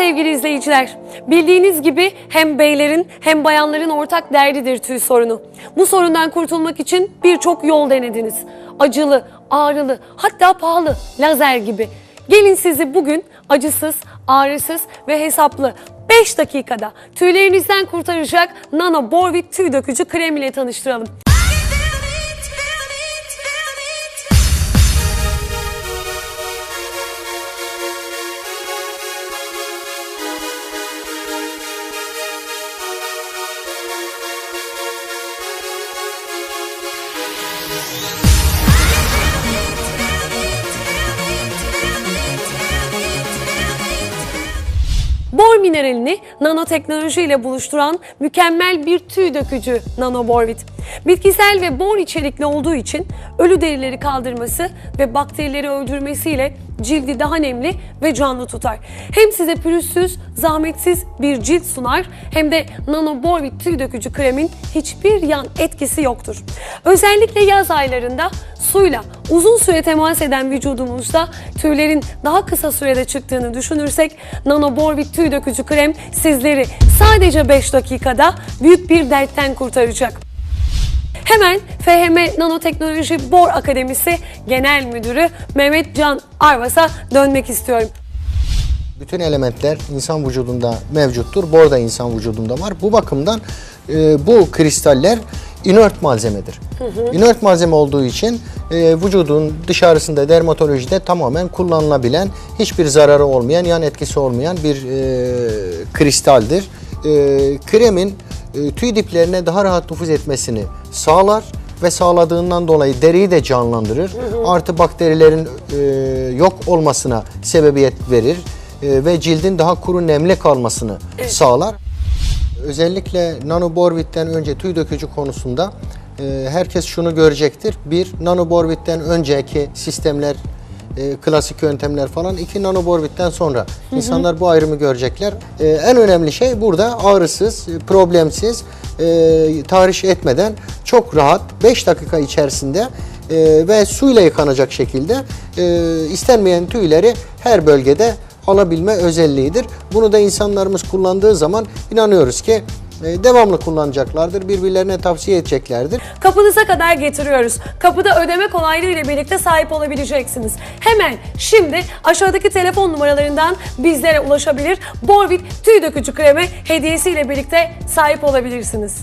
sevgili izleyiciler. Bildiğiniz gibi hem beylerin hem bayanların ortak derdidir tüy sorunu. Bu sorundan kurtulmak için birçok yol denediniz. Acılı, ağrılı, hatta pahalı, lazer gibi. Gelin sizi bugün acısız, ağrısız ve hesaplı 5 dakikada tüylerinizden kurtaracak Nano Borvik tüy dökücü krem ile tanıştıralım. Bor mineralini nanoteknoloji ile buluşturan mükemmel bir tüy dökücü nanoborvit. Bitkisel ve bor içerikli olduğu için ölü derileri kaldırması ve bakterileri öldürmesiyle cildi daha nemli ve canlı tutar. Hem size pürüzsüz, zahmetsiz bir cilt sunar hem de nanoborvit tüy dökücü kremin hiçbir yan etkisi yoktur. Özellikle yaz aylarında suyla uzun süre temas eden vücudumuzda tüylerin daha kısa sürede çıktığını düşünürsek Nanoborvit tüy dökücü krem sizleri sadece 5 dakikada büyük bir dertten kurtaracak. Hemen FHM Nanoteknoloji Bor Akademisi Genel Müdürü Mehmet Can Arvas'a dönmek istiyorum. Bütün elementler insan vücudunda mevcuttur. Bor da insan vücudunda var. Bu bakımdan e, bu kristaller inert malzemedir. Inert malzeme olduğu için e, vücudun dışarısında dermatolojide tamamen kullanılabilen, hiçbir zararı olmayan, yan etkisi olmayan bir e, kristaldir. E, kremin e, tüy diplerine daha rahat nüfuz etmesini sağlar ve sağladığından dolayı deriyi de canlandırır. Artı bakterilerin e, yok olmasına sebebiyet verir e, ve cildin daha kuru nemli kalmasını sağlar. Özellikle nanoborvitten önce tüy dökücü konusunda e, herkes şunu görecektir. Bir, nanoborvitten önceki sistemler, e, klasik yöntemler falan. iki nanoborbitten sonra insanlar bu ayrımı görecekler. E, en önemli şey burada ağrısız, e, problemsiz, e, tahriş etmeden çok rahat 5 dakika içerisinde e, ve suyla yıkanacak şekilde e, istenmeyen tüyleri her bölgede alabilme özelliğidir. Bunu da insanlarımız kullandığı zaman inanıyoruz ki e, devamlı kullanacaklardır, birbirlerine tavsiye edeceklerdir. Kapınıza kadar getiriyoruz. Kapıda ödeme kolaylığı ile birlikte sahip olabileceksiniz. Hemen şimdi aşağıdaki telefon numaralarından bizlere ulaşabilir. Borvik tüy dökücü kremi hediyesiyle birlikte sahip olabilirsiniz.